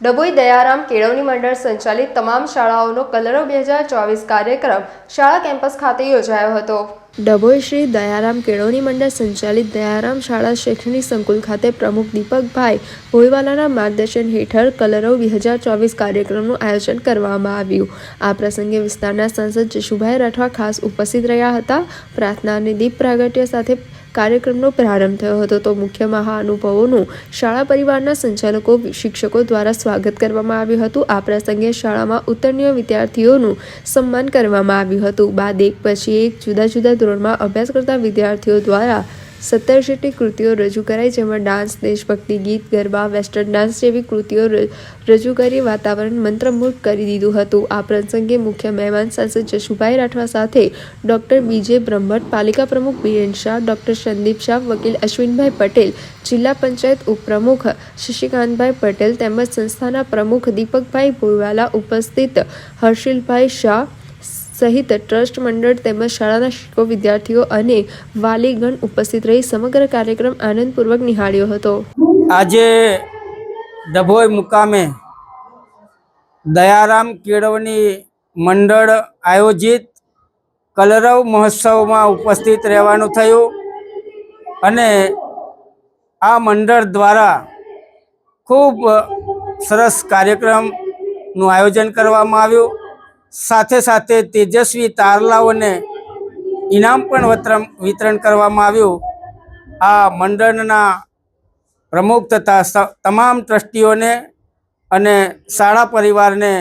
ડભોઈ દયારામ કેળવણી મંડળ સંચાલિત તમામ શાળાઓનો કલરવ બે હજાર ચોવીસ કાર્યક્રમ શાળા કેમ્પસ ખાતે યોજાયો હતો. ડભોઈ શ્રી દયારામ કેળવણી મંડળ સંચાલિત દયારામ શાળા શૈક્ષણિક સંકુલ ખાતે પ્રમુખ દીપકભાઈ ભોઈવાલાના માર્ગદર્શન હેઠળ કલરવ બે હજાર ચોવીસ કાર્યક્રમનું આયોજન કરવામાં આવ્યું. આ પ્રસંગે વિસ્તારના સાંસદ જશુભાઈ રાઠવા ખાસ ઉપસ્થિત રહ્યા હતા. પ્રાર્થના અને દીપ પ્રાગટ્ય સાથે કાર્યક્રમનો પ્રારંભ થયો હતો. તો મુખ્ય મહાનુભાવોનું શાળા પરિવારના સંચાલકો, શિક્ષકો દ્વારા સ્વાગત કરવામાં આવ્યું હતું. આ પ્રસંગે શાળામાં ઉત્તીર્ણ વિદ્યાર્થીઓનું સન્માન કરવામાં આવ્યું હતું. બાદ એક પછી એક જુદા જુદા ધોરણમાં અભ્યાસ કરતા વિદ્યાર્થીઓ દ્વારા સત્તર જેટલી કૃતિઓ રજૂ કરાઈ, જેમાં ડાન્સ, દેશભક્તિ, ગીત, ગરબા, વેસ્ટર્ન ડાન્સ જેવી કૃતિઓ રજૂ કરી વાતાવરણ મંત્રમુગ્ધ કરી દીધું હતું. આ પ્રસંગે મુખ્ય મહેમાન સાંસદ જશુભાઈ રાઠવા સાથે ડોક્ટર બીજે બ્રહ્મટ, પાલિકા પ્રમુખ બીરેન શાહ, ડોક્ટર સંદીપ શાહ, વકીલ અશ્વિનભાઈ પટેલ, જિલ્લા પંચાયત ઉપપ્રમુખ શશિકાંતભાઈ પટેલ તેમજ સંસ્થાના પ્રમુખ દીપકભાઈ ભોરવાલા ઉપસ્થિત, હર્ષિલભાઈ શાહ સહિત ટ્રસ્ટ મંડળ તેમજ શાળાના શિક્ષકો, વિદ્યાર્થીઓ અને વાલીગણ ઉપસ્થિત રહી સમગ્ર કાર્યક્રમ આનંદપૂર્વક નિહાળ્યો હતો. આજે ડભોઈ મુકામે દયારામ કેળવણી મંડળ આયોજિત કલરવ મહોત્સવમાં ઉપસ્થિત રહેવાનું થયું અને આ મંડળ દ્વારા ખૂબ સરસ કાર્યક્રમનું આયોજન કરવામાં આવ્યું. સાથે સાથે તેજસ્વી તારલાઓને ઇનામ પણ વિતરણ કરવામાં આવ્યું. આ મંડળના પ્રમુખ તથા તમામ ટ્રસ્ટીઓને અને શાળા પરિવારને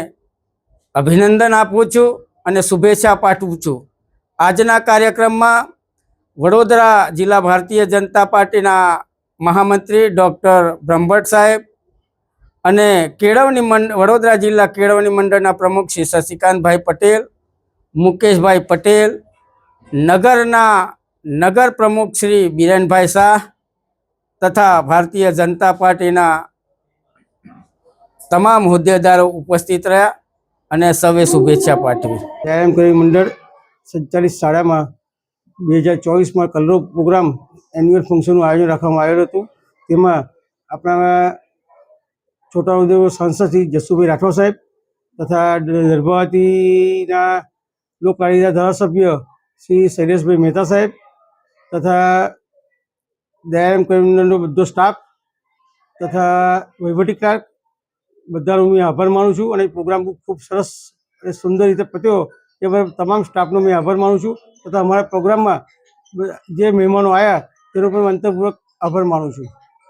અભિનંદન આપું છું અને શુભેચ્છા પાઠવું છું. આજના કાર્યક્રમમાં વડોદરા જિલ્લા ભારતીય જનતા પાર્ટીના મહામંત્રી ડૉક્ટર બ્રહ્મભટ્ટ સાહેબ અને કેળવણી મંડ વડોદરા જિલ્લા કેળવણી મંડળના પ્રમુખ શ્રી શશિકાંતભાઈ પટેલ, મુકેશભાઈ પટેલ, નગરના નગર પ્રમુખ શ્રી બિરેનભાઈ શાહ તથા ભારતીય જનતા પાર્ટીના તમામ હોદ્દેદારો ઉપસ્થિત રહ્યા અને સૌએ શુભેચ્છા પાઠવી. વ્યાયામ કરી મંડળ સંચાલિત શાળામાં બે હજાર ચોવીસમાં કલરો પ્રોગ્રામ એન્યુઅલ ફંક્શનનું આયોજન રાખવામાં આવેલું હતું. તેમાં આપણા છોટાઉદેપુર સાંસદ શ્રી જસુભાઈ રાઠોડ સાહેબ તથા ગર્ભવતીના લોકલાડીના ધારાસભ્ય શ્રી શૈલેષભાઈ મહેતા સાહેબ તથા દયારામ કરી બધો સ્ટાફ તથા વહીવટી ક્લાર્ક બધાનો હું આભાર માનું છું અને પ્રોગ્રામ ખૂબ સરસ અને સુંદર રીતે પત્યો એ બદલ તમામ સ્ટાફનો મેં આભાર માનું છું તથા અમારા પ્રોગ્રામમાં જે મહેમાનો આવ્યા તેનો પણ અંતરપૂર્વક આભાર માનું છું.